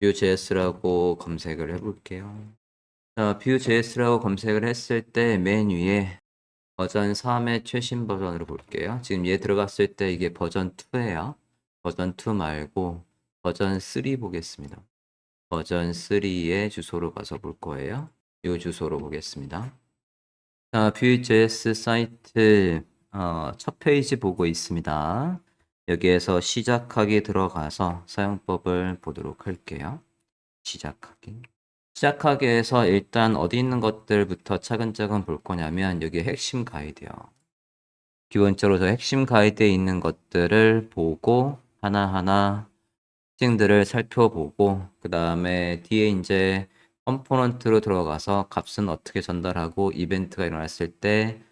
Vue.js라고 검색을 해볼게요. 자, Vue.js라고 검색을 했을 때 맨 위에 버전 3의 최신 버전으로 볼게요. 지금 얘 들어갔을 때 이게 버전 2예요. 버전 2 말고 버전 3 보겠습니다. 버전 3의 주소로 가서 볼 거예요. 이 주소로 보겠습니다. 자, Vue.js 사이트 어, 첫 페이지 보고 있습니다. 여기에서 시작하기 들어가서 사용법을 보도록 할게요. 시작하기. 시작하기에서 일단 어디 있는 것들부터 차근차근 볼 거냐면 여기 핵심 가이드요. 기본적으로 저 핵심 가이드에 있는 것들을 보고 하나하나 특징들을 살펴보고 그 다음에 뒤에 이제 컴포넌트로 들어가서 값은 어떻게 전달하고 이벤트가 일어났을 때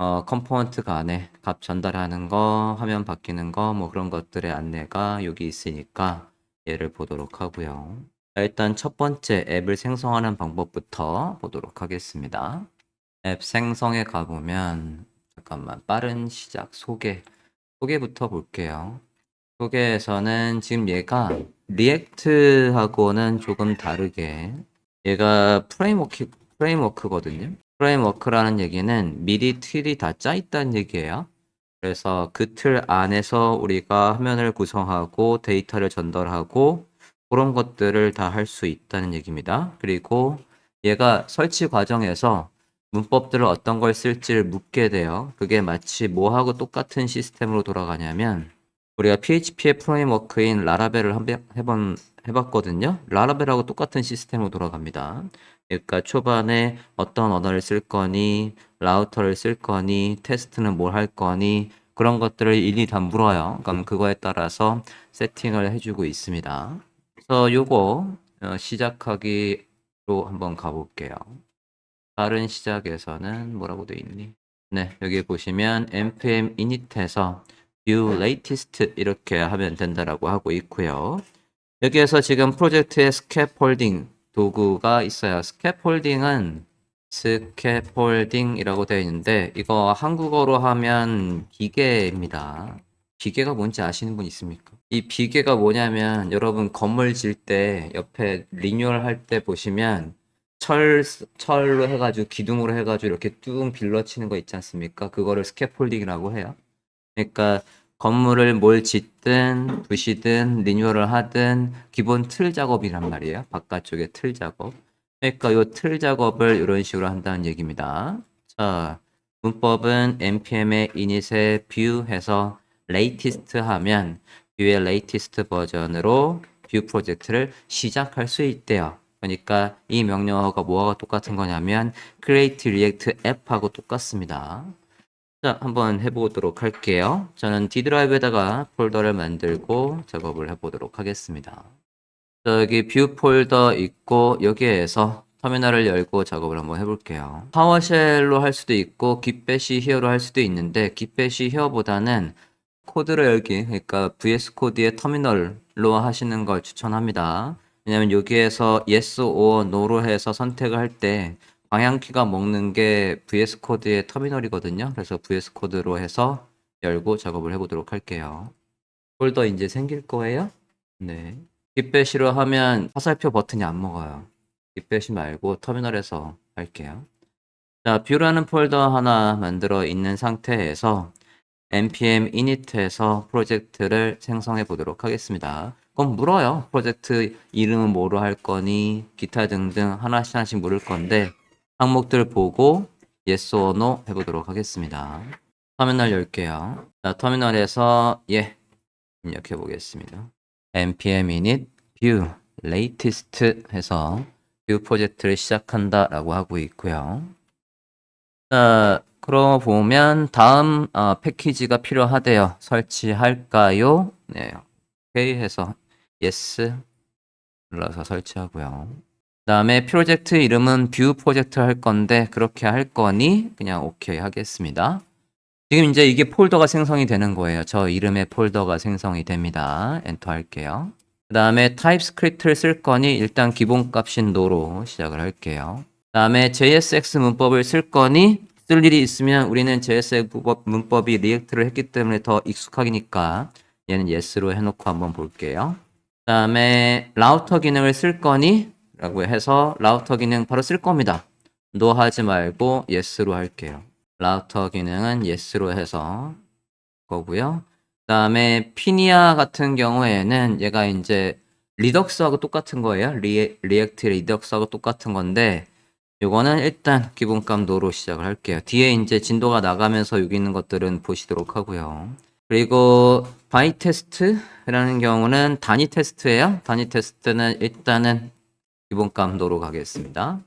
어, 컴포넌트 간에 값 전달하는 거, 화면 바뀌는 거, 뭐 그런 것들의 안내가 여기 있으니까 얘를 보도록 하고요. 자, 일단 첫 번째 앱을 생성하는 방법부터 보도록 하겠습니다. 앱 생성에 가보면 잠깐만 빠른 시작 소개 소개부터 볼게요. 소개에서는 지금 얘가 리액트하고는 조금 다르게 얘가 프레임워크 프레임워크거든요. 프레임워크라는 얘기는 미리 틀이 다 짜 있다는 얘기예요. 그래서 그 틀 안에서 우리가 화면을 구성하고 데이터를 전달하고 그런 것들을 다 할 수 있다는 얘기입니다. 그리고 얘가 설치 과정에서 문법들을 어떤 걸 쓸지를 묻게 돼요. 그게 마치 뭐하고 똑같은 시스템으로 돌아가냐면 우리가 PHP의 프레임워크인 라라벨을 한번 해봤거든요. 라라벨하고 똑같은 시스템으로 돌아갑니다. 그러니까 초반에 어떤 언어를 쓸 거니, 라우터를 쓸 거니, 테스트는 뭘 할 거니, 그런 것들을 일일이 다 물어요. 그럼 그거에 따라서 세팅을 해주고 있습니다. 그래서 요거 어, 시작하기로 한번 가볼게요. 다른 시작에서는 뭐라고 돼 있니? 네, 여기 보시면 npm init에서 view latest 이렇게 하면 된다라고 하고 있고요. 여기에서 지금 프로젝트의 스캐폴딩 도구가 있어요. 스캐폴딩은 스캐폴딩이라고 되어 있는데 이거 한국어로 하면 기계입니다. 기계가 뭔지 아시는 분 있습니까? 이 비계가 뭐냐면 여러분 건물 질 때 옆에 리뉴얼 할 때 보시면 철 철로 해가지고 기둥으로 해가지고 이렇게 뚱 빌러치는 거 있지 않습니까? 그거를 스캐폴딩이라고 해요. 그러니까 건물을 뭘 짓든 부시든 리뉴얼을 하든 기본 틀 작업이란 말이에요. 바깥쪽에 틀 작업. 그러니까 이 틀 작업을 이런 식으로 한다는 얘기입니다. 자, 문법은 npm의 init에 view 해서 latest 하면 뷰의 latest 버전으로 뷰 프로젝트를 시작할 수 있대요. 그러니까 이 명령어가 뭐와 똑같은 거냐면 create react app하고 똑같습니다. 자, 한번 해보도록 할게요. 저는 D 드라이브에다가 폴더를 만들고 작업을 해보도록 하겠습니다. 자, 여기 뷰 폴더 있고 여기에서 터미널을 열고 작업을 한번 해볼게요. 파워쉘로 할 수도 있고 깃배시 히어로 할 수도 있는데 깃배시 히어보다는 코드를 열기, 그러니까 VS 코드의 터미널로 하시는 걸 추천합니다. 왜냐면 여기에서 yes or no로 해서 선택을 할때 방향키가 먹는 게 VS 코드의 터미널이거든요. 그래서 VS 코드로 해서 열고 작업을 해보도록 할게요. 폴더 이제 생길 거예요. 네. 깃배시로 하면 화살표 버튼이 안 먹어요. 깃배시 말고 터미널에서 할게요. 자, 뷰라는 폴더 하나 만들어 있는 상태에서 npm init에서 프로젝트를 생성해 보도록 하겠습니다. 그럼 물어요. 프로젝트 이름은 뭐로 할 거니, 기타 등등 하나씩 하나씩 물을 건데 항목들 보고 yes or no 해보도록 하겠습니다. 터미널 열게요. 자, 터미널에서 예 입력해 보겠습니다. npm init view latest 해서 view 프로젝트를 시작한다 라고 하고 있고요. 자, 그러 보면 다음 어, 패키지가 필요하대요. 설치할까요? 네, 오케이 해서 yes 눌러서 설치하고요. 다음에 프로젝트 이름은 뷰 프로젝트 할 건데 그렇게 할 거니 그냥 오케이 하겠습니다. 지금 이제 이게 폴더가 생성이 되는 거예요. 저 이름의 폴더가 생성이 됩니다. 엔터 할게요. 그 다음에 타입스크립트를 쓸 거니 일단 기본값인 노로 시작을 할게요. 그 다음에 JSX 문법을 쓸 거니 쓸 일이 있으면 우리는 JSX 문법이 리액트를 했기 때문에 더 익숙하니까 얘는 yes로 해놓고 한번 볼게요. 다음에 라우터 기능을 쓸 거니? 라고 해서 라우터 기능 바로 쓸 겁니다. no 하지 말고 yes로 할게요. 라우터 기능은 yes로 해서 거고요. 다음에 피니아 같은 경우에는 얘가 이제 리덕스하고 똑같은 거예요. 리, 리액트 리덕스하고 똑같은 건데 요거는 일단 기본값 노로 시작을 할게요. 뒤에 이제 진도가 나가면서 여기 있는 것들은 보시도록 하고요. 그리고 바이 테스트라는 경우는 단위 테스트예요. 단위 테스트는 일단은 기본값 노로 가겠습니다.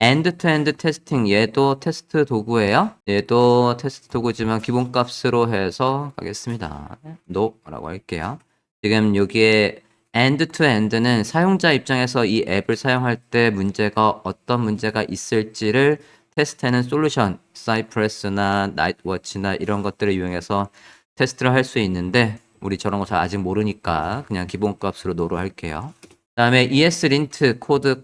엔드 테스팅 얘도 테스트 도구예요. 얘도 테스트 도구지만 기본값으로 해서 가겠습니다. no라고 할게요. 지금 여기에 end to end는 사용자 입장에서 이 앱을 사용할 때 문제가 어떤 문제가 있을지를 테스트하는 솔루션, 사이프레스나 나이트워치나 이런 것들을 이용해서 테스트를 할 수 있는데 우리 저런 거 잘 아직 모르니까 그냥 기본값으로 노로 할게요. 그다음에 ESLint 코드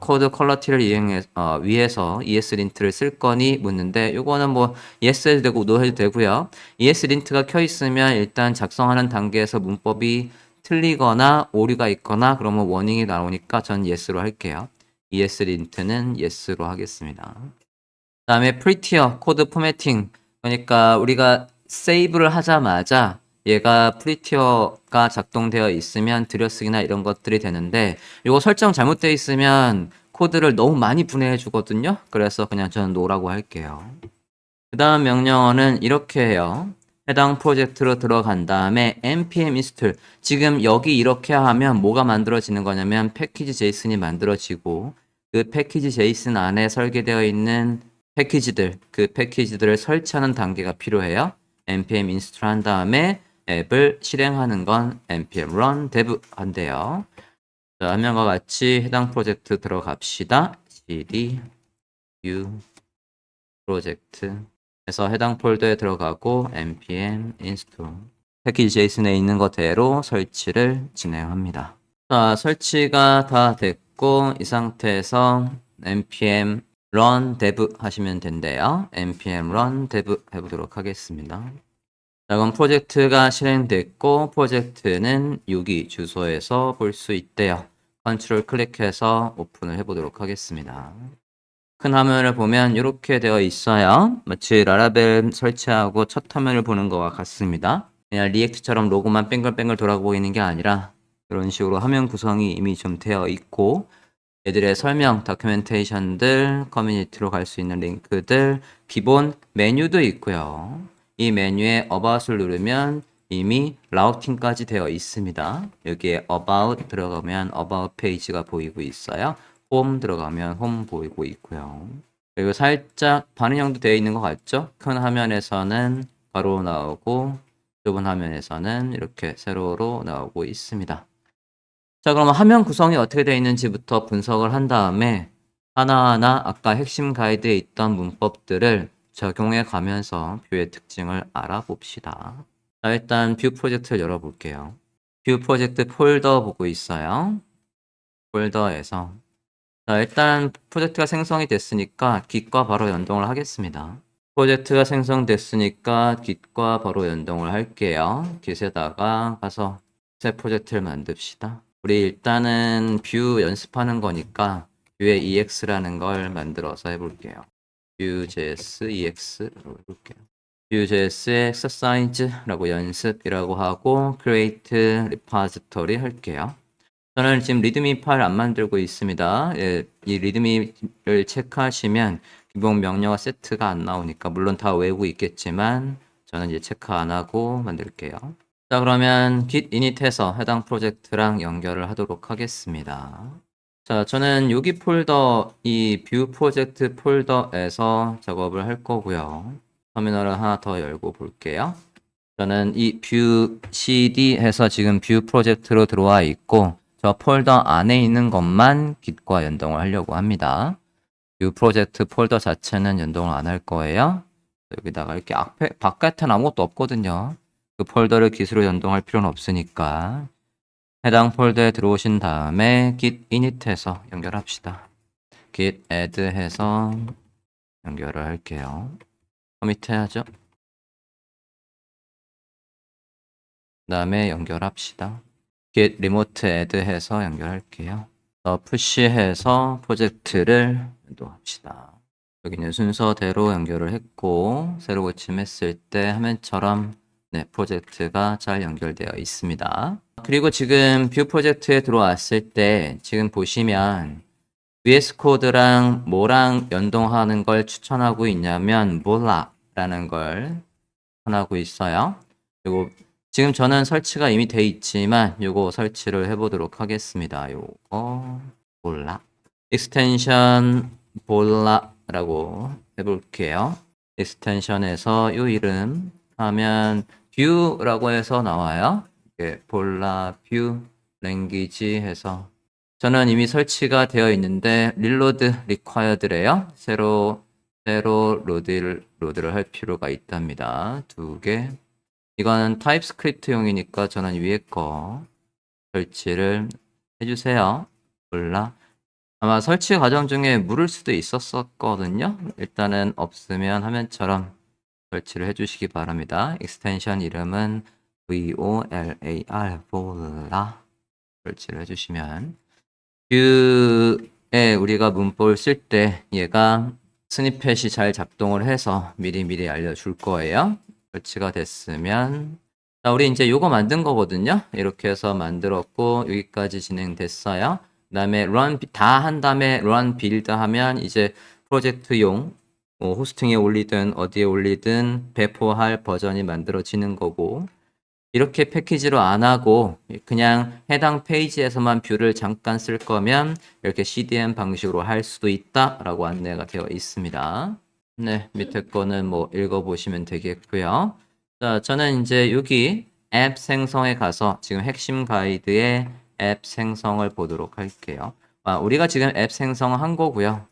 코드 퀄러티를 이용해 어, 위해서 ESLint를 쓸 거니 묻는데 요거는 뭐 yes 해도 되고 no 해도 되고요. ESLint가 켜 있으면 일단 작성하는 단계에서 문법이 틀리거나 오류가 있거나 그러면 워닝이 나오니까 전 yes로 할게요. ESLint는 yes로 하겠습니다. 그다음에 prettier 코드 포매팅 그러니까 우리가 세이브를 하자마자 얘가 프리티어가 작동되어 있으면 들여쓰기나 이런 것들이 되는데 이거 설정 잘못되어 있으면 코드를 너무 많이 분해해 주거든요. 그래서 그냥 저는 노라고 할게요. 그 다음 명령어는 이렇게 해요. 해당 프로젝트로 들어간 다음에 npm install 지금 여기 이렇게 하면 뭐가 만들어지는 거냐면 패키지 제이슨이 만들어지고 그 패키지 제이슨 안에 설계되어 있는 패키지들 그 패키지들을 설치하는 단계가 필요해요. npm install 한 다음에 앱을 실행하는 건 npm run dev 한대요. 자, 화면과 같이 해당 프로젝트 들어갑시다. cd u 프로젝트 해서 해당 폴더에 들어가고 npm install 패키지 제이슨에 있는 것대로 설치를 진행합니다. 자, 설치가 다 됐고 이 상태에서 npm run dev 하시면 된대요. npm run dev 해보도록 하겠습니다. 자, 그럼 프로젝트가 실행됐고 프로젝트는 여기 주소에서 볼 수 있대요. 컨트롤 클릭해서 오픈을 해보도록 하겠습니다. 큰 화면을 보면 이렇게 되어 있어요. 마치 라라벨 설치하고 첫 화면을 보는 것과 같습니다. 그냥 리액트처럼 로고만 뺑글뺑글 돌아 보이는 게 아니라 이런 식으로 화면 구성이 이미 좀 되어 있고 얘들의 설명, 다큐멘테이션들, 커뮤니티로 갈 수 있는 링크들, 기본 메뉴도 있고요. 이 메뉴에 About을 누르면 이미 라우팅까지 되어 있습니다. 여기에 About 들어가면 About 페이지가 보이고 있어요. 홈 들어가면 홈 보이고 있고요. 그리고 살짝 반응형도 되어 있는 것 같죠? 큰 화면에서는 바로 나오고 좁은 화면에서는 이렇게 세로로 나오고 있습니다. 자, 그럼 화면 구성이 어떻게 되어 있는지부터 분석을 한 다음에 하나하나 아까 핵심 가이드에 있던 문법들을 적용해 가면서 뷰의 특징을 알아봅시다. 자, 일단 뷰 프로젝트를 열어볼게요. 뷰 프로젝트 폴더 보고 있어요. 폴더에서 자, 일단 프로젝트가 생성이 됐으니까 git과 바로 연동을 하겠습니다. 프로젝트가 생성됐으니까 git과 바로 연동을 할게요. git에다가 가서 새 프로젝트를 만듭시다. 우리 일단은 뷰 연습하는 거니까 뷰의 ex라는 걸 만들어서 해볼게요. Vue.js ex라고 해볼게요. Vue.js의 exercise라고 연습이라고 하고 create repository 할게요. 저는 지금 리드미 파일 안 만들고 있습니다. 예, 이 리드미를 체크하시면 기본 명령어 세트가 안 나오니까 물론 다 외우고 있겠지만 저는 이제 체크 안 하고 만들게요. 자 그러면 git init해서 해당 프로젝트랑 연결을 하도록 하겠습니다. 자 저는 여기 폴더 이 뷰 프로젝트 폴더에서 작업을 할 거고요. 터미널을 하나 더 열고 볼게요. 저는 이 뷰 cd 해서 지금 뷰 프로젝트로 들어와 있고 저 폴더 안에 있는 것만 git과 연동을 하려고 합니다. 뷰 프로젝트 폴더 자체는 연동을 안 할 거예요. 여기다가 이렇게 앞에 바깥에는 아무것도 없거든요. 그 폴더를 git으로 연동할 필요는 없으니까 해당 폴더에 들어오신 다음에 git init해서 연결합시다. git add 해서 연결을 할게요. 커밋 해야죠. 그 다음에 연결합시다. git remote add 해서 연결할게요. 더 푸시 해서 프로젝트를 연도합시다. 여기는 순서대로 연결을 했고 새로 고침했을 때 화면처럼 네, 프로젝트가 잘 연결되어 있습니다. 그리고 지금 뷰 프로젝트에 들어왔을 때 지금 보시면 VS 코드랑 뭐랑 연동하는 걸 추천하고 있냐면 몰라라는 걸 추천하고 있어요. 그리고 지금 저는 설치가 이미 돼 있지만 요거 설치를 해보도록 하겠습니다. 요거 몰라 익스텐션 볼라라고 해볼게요. 익스텐션에서 요 이름 하면 뷰라고 해서 나와요. 이게 볼라 뷰 랭귀지 해서 저는 이미 설치가 되어 있는데 릴로드 리콰이어드래요. 새로 새로 로드를 로드를 할 필요가 있답니다. 두 개. 이거는 타입스크립트용이니까 저는 위에 거 설치를 해주세요. 몰라. 아마 설치 과정 중에 물을 수도 있었었거든요. 일단은 없으면 화면처럼 설치를 해주시기 바랍니다. 익스텐션 이름은 VOLAR 볼라 설치를 해주시면 뷰에 우리가 문법을 쓸 때 얘가 스니펫이 잘 작동을 해서 미리미리 알려줄 거예요. 설치가 됐으면 자, 우리 이제 요거 만든 거거든요. 이렇게 해서 만들었고 여기까지 진행됐어요. 그 다음에 run 다 한 다음에 run build 하면 이제 프로젝트용 뭐 호스팅에 올리든 어디에 올리든 배포할 버전이 만들어지는 거고 이렇게 패키지로 안 하고 그냥 해당 페이지에서만 뷰를 잠깐 쓸 거면 이렇게 CDN 방식으로 할 수도 있다라고 안내가 되어 있습니다. 네, 밑에 거는 뭐 읽어보시면 되겠고요. 자, 저는 이제 여기 앱 생성에 가서 지금 핵심 가이드의 앱 생성을 보도록 할게요. 아, 우리가 지금 앱 생성한 거고요.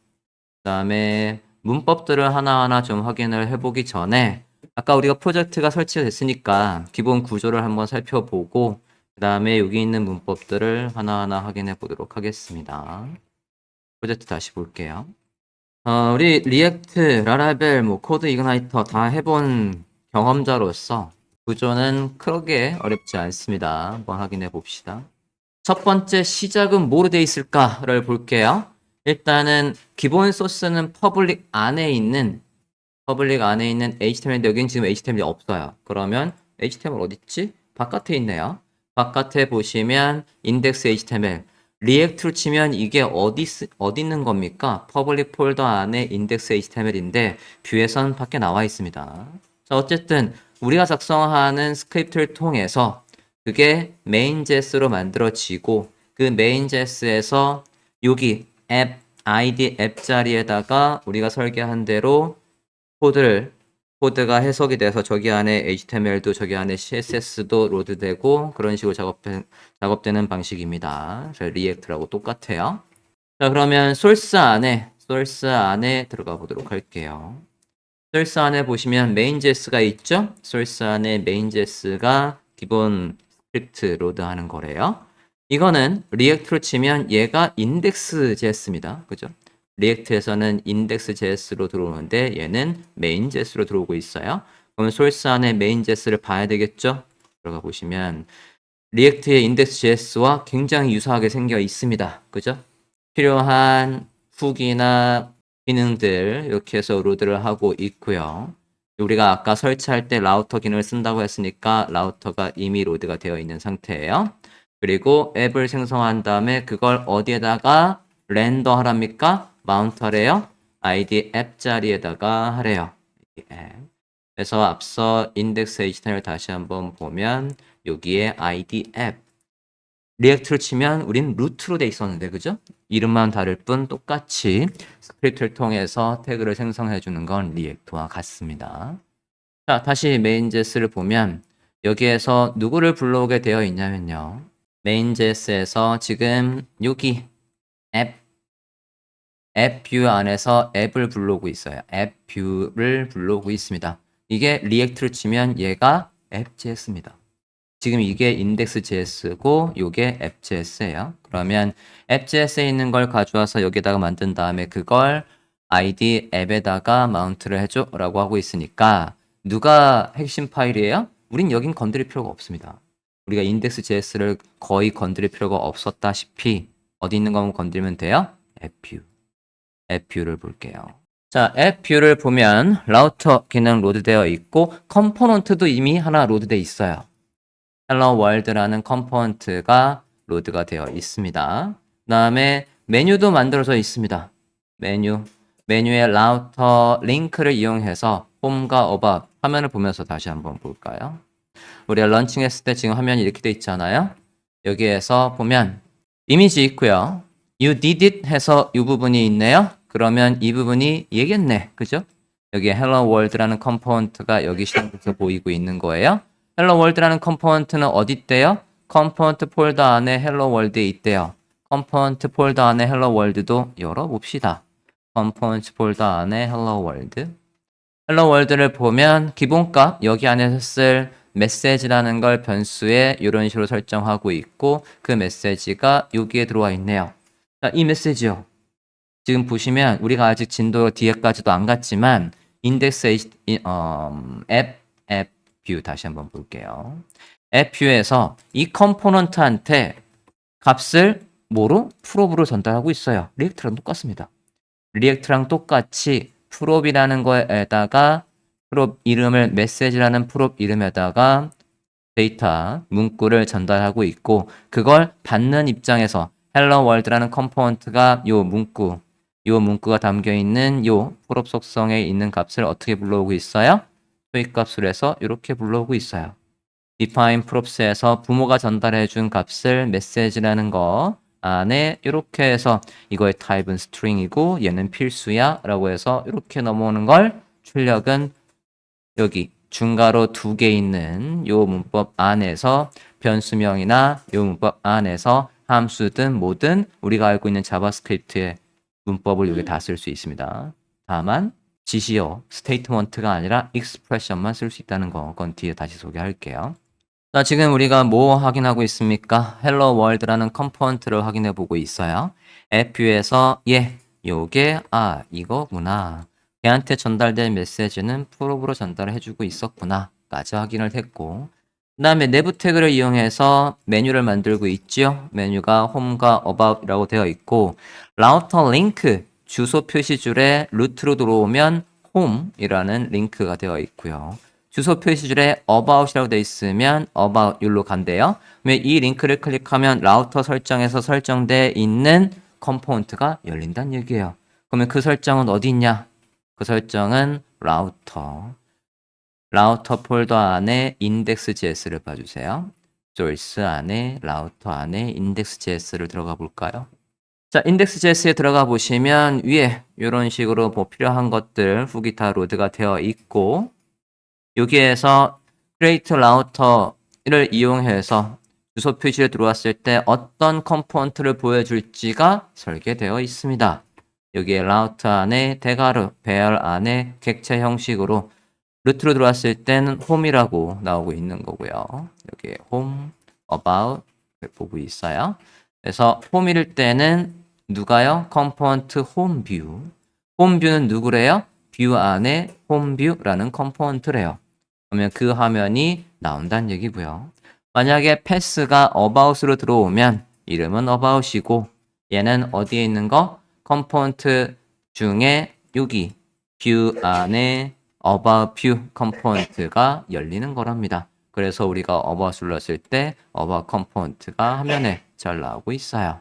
그 다음에 문법들을 하나하나 좀 확인을 해보기 전에 아까 우리가 프로젝트가 설치가 됐으니까 기본 구조를 한번 살펴보고 그 다음에 여기 있는 문법들을 하나하나 확인해 보도록 하겠습니다. 프로젝트 다시 볼게요. 어, 우리 리액트, 라라벨, 뭐 코드 이그나이터 다 해본 경험자로서 구조는 크게 어렵지 않습니다. 한번 확인해 봅시다. 첫 번째 시작은 뭐로 돼 있을까를 볼게요. 일단은 기본 소스는 퍼블릭 안에 있는 퍼블릭 안에 있는 HTML인데 여기는 지금 HTML이 없어요. 그러면 HTML 어디 있지? 바깥에 있네요. 바깥에 보시면 인덱스 HTML 리액트로 치면 이게 어디 쓰- 어디 있는 겁니까? 퍼블릭 폴더 안에 인덱스 HTML인데 뷰에선 밖에 나와 있습니다. 자, 어쨌든 우리가 작성하는 스크립트를 통해서 그게 main.js로 만들어지고 그 main.js에서 여기 앱 id 앱 자리에다가 우리가 설계한 대로 코드를 코드가 해석이 돼서 저기 안에 HTML도 저기 안에 CSS도 로드되고 그런 식으로 작업된, 작업되는 방식입니다. 저 리액트라고 똑같아요. 자 그러면 소스 안에 소스 안에 들어가 보도록 할게요. 소스 안에 보시면 main.js가 있죠? 소스 안에 main.js가 기본 스크립트 로드하는 거래요. 이거는 리액트로 치면 얘가 index.js입니다. 그죠? 리액트에서는 index.js로 들어오는데 얘는 main.js로 들어오고 있어요. 그러면 소스 안에 main.js를 봐야 되겠죠? 들어가 보시면 리액트의 index.js와 굉장히 유사하게 생겨 있습니다. 그죠? 필요한 훅이나 기능들 이렇게 해서 로드를 하고 있고요. 우리가 아까 설치할 때 라우터 기능을 쓴다고 했으니까 라우터가 이미 로드가 되어 있는 상태예요. 그리고 앱을 생성한 다음에 그걸 어디에다가 렌더 하랍니까? 마운트 하래요? id 앱 자리에다가 하래요. 그래서 앞서 인덱스 html 다시 한번 보면 여기에 id 앱 리액트를 치면 우린 루트로 돼 있었는데 그죠? 이름만 다를 뿐 똑같이 스크립트를 통해서 태그를 생성해 주는 건 리액트와 같습니다. 자, 다시 main.js를 보면 여기에서 누구를 불러오게 되어 있냐면요. main.js에서 지금 여기 앱, 앱 뷰 안에서 앱을 불러오고 있어요. 앱 뷰를 불러오고 있습니다. 이게 리액트를 치면 얘가 앱.js입니다. 지금 이게 index.js고 요게 app.js예요. 그러면 app.js에 있는 걸 가져와서 여기다가 만든 다음에 그걸 id 앱에다가 마운트를 해줘 라고 하고 있으니까 누가 핵심 파일이에요? 우린 여긴 건드릴 필요가 없습니다. 우리가 인덱스 JS를 거의 건드릴 필요가 없었다시피 어디 있는 것만 건드리면 돼요? FU를 볼게요. 자, FU를 보면 라우터 기능 로드되어 있고 컴포넌트도 이미 하나 로드되어 있어요. 헬로 월드라는 컴포넌트가 로드가 되어 있습니다. 그 다음에 메뉴도 만들어져 있습니다. 메뉴. 메뉴의 라우터 링크를 이용해서 홈과 어바 화면을 보면서 다시 한번 볼까요? 우리가 런칭했을 때 지금 화면이 이렇게 돼 있잖아요. 여기에서 보면 이미지 있고요. You did it 해서 이 부분이 있네요. 그러면 이 부분이 얘겠네. 그죠? 여기 Hello World라는 컴포넌트가 여기 시작해서 보이고 있는 거예요. Hello World라는 컴포넌트는 어디 있대요? 컴포넌트 폴더 안에 Hello World에 있대요. 컴포넌트 폴더 안에 Hello World도 열어봅시다. 컴포넌트 폴더 안에 Hello World. 헬로 월드를 보면 기본값 여기 안에서 쓸 메시지라는 걸 변수에 이런 식으로 설정하고 있고 그 메시지가 여기에 들어와 있네요. 자, 이 메시지요. 지금 보시면 우리가 아직 진도 뒤에까지도 안 갔지만 인덱스 음, 앱, 앱 뷰 다시 한번 볼게요. 앱 뷰에서 이 컴포넌트한테 값을 뭐로? 프로브로 전달하고 있어요. 리액트랑 똑같습니다. 리액트랑 똑같이 프롭이라는 거에다가 프롭 이름을 메시지라는 프롭 이름에다가 데이터 문구를 전달하고 있고 그걸 받는 입장에서 헬로 월드라는 컴포넌트가 요 문구 요 문구가 담겨 있는 요 프롭 속성에 있는 값을 어떻게 불러오고 있어요? 토익값을 해서 이렇게 불러오고 있어요. define props에서 부모가 전달해 준 값을 메시지라는 거 안에 이렇게 해서 이거의 타입은 string이고 얘는 필수야 라고 해서 이렇게 넘어오는 걸 출력은 여기 중괄호 두 개 있는 요 문법 안에서 변수명이나 요 문법 안에서 함수든 뭐든 우리가 알고 있는 자바스크립트의 문법을 여기 다 쓸 수 있습니다. 다만 지시어 스테이트먼트가 아니라 익스프레션만 쓸 수 있다는 거 그건 뒤에 다시 소개할게요. 자, 지금 우리가 뭐 확인하고 있습니까? 헬로 월드라는 컴포넌트를 확인해 보고 있어요. 앱뷰에서 예, 요게 아, 이거구나. 걔한테 전달된 메시지는 프로브로 전달해 주고 있었구나 까지 확인을 했고 그 다음에 내부 태그를 이용해서 메뉴를 만들고 있죠. 메뉴가 홈과 about이라고 되어 있고 라우터 링크 주소 표시줄에 루트로 들어오면 홈이라는 링크가 되어 있고요. 주소 표시줄에 about이라고 되어 있으면 about 율로 간대요. 이 링크를 클릭하면 라우터 설정에서 설정돼 있는 컴포넌트가 열린다는 얘기예요. 그러면 그 설정은 어디 있냐? 그 설정은 라우터. 라우터 폴더 안에 index.js를 봐주세요. source 안에 라우터 안에 index.js를 들어가 볼까요? 자, index.js에 들어가 보시면 위에 이런 식으로 뭐 필요한 것들 후기 다 로드가 되어 있고 여기에서 create router를 이용해서 주소 표시를 들어왔을 때 어떤 컴포넌트를 보여줄지가 설계되어 있습니다. 여기에 라우터 안에 대가로 배열 안에 객체 형식으로 루트로 들어왔을 때는 홈이라고 나오고 있는 거고요. 여기에 홈, about 보고 있어요. 그래서 홈일 때는 누가요? 컴포넌트 홈 뷰. 홈 뷰는 누구래요? 뷰 안에 홈 뷰라는 컴포넌트래요. 그러면 그 화면이 나온다는 얘기고요. 만약에 패스가 about으로 들어오면 이름은 about이고 얘는 어디에 있는 거? 컴포넌트 중에 여기 뷰 안에 view 컴포넌트가 열리는 거랍니다. 그래서 우리가 about을 넣었을 때 about 컴포넌트가 화면에 잘 나오고 있어요.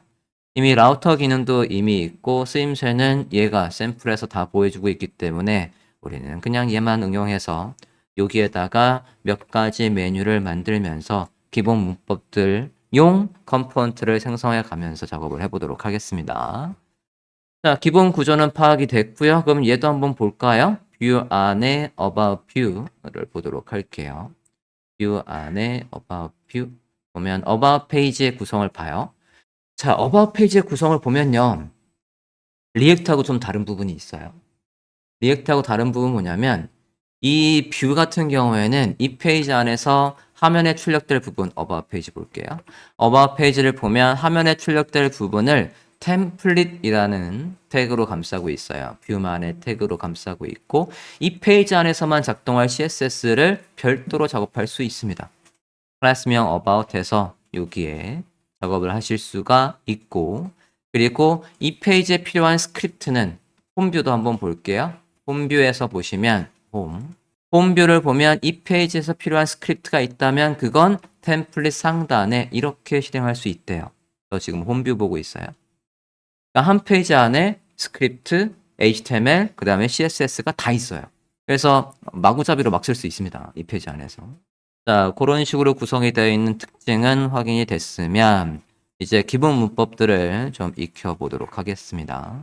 이미 라우터 기능도 이미 있고 쓰임새는 얘가 샘플에서 다 보여주고 있기 때문에 우리는 그냥 얘만 응용해서 여기에다가 몇 가지 메뉴를 만들면서 기본 문법들 용 컴포넌트를 생성해 가면서 작업을 해보도록 하겠습니다. 자, 기본 구조는 파악이 됐고요. 그럼 얘도 한번 볼까요? 뷰 안에 about view를 보도록 할게요. 뷰 안에 about view 보면 about 페이지의 구성을 봐요. 자, about 페이지의 구성을 보면요. 리액트하고 좀 다른 부분이 있어요. 리액트하고 다른 부분은 뭐냐면 이 뷰 같은 경우에는 이 페이지 안에서 화면에 출력될 부분 about 페이지 볼게요. about 페이지를 보면 화면에 출력될 부분을 템플릿이라는 태그로 감싸고 있어요. 뷰만의 태그로 감싸고 있고 이 페이지 안에서만 작동할 CSS를 별도로 작업할 수 있습니다. 클래스명 about에서 여기에 작업을 하실 수가 있고 그리고 이 페이지에 필요한 스크립트는 홈뷰도 한번 볼게요. 홈뷰에서 보시면 홈 홈뷰를 보면 이 페이지에서 필요한 스크립트가 있다면 그건 템플릿 상단에 이렇게 실행할 수 있대요. 저 지금 홈뷰 보고 있어요. 그러니까 한 페이지 안에 스크립트, HTML, 그 다음에 CSS가 다 있어요. 그래서 마구잡이로 막 쓸 수 있습니다. 이 페이지 안에서. 자, 그런 식으로 구성이 되어 있는 특징은 확인이 됐으면 이제 기본 문법들을 좀 익혀보도록 하겠습니다.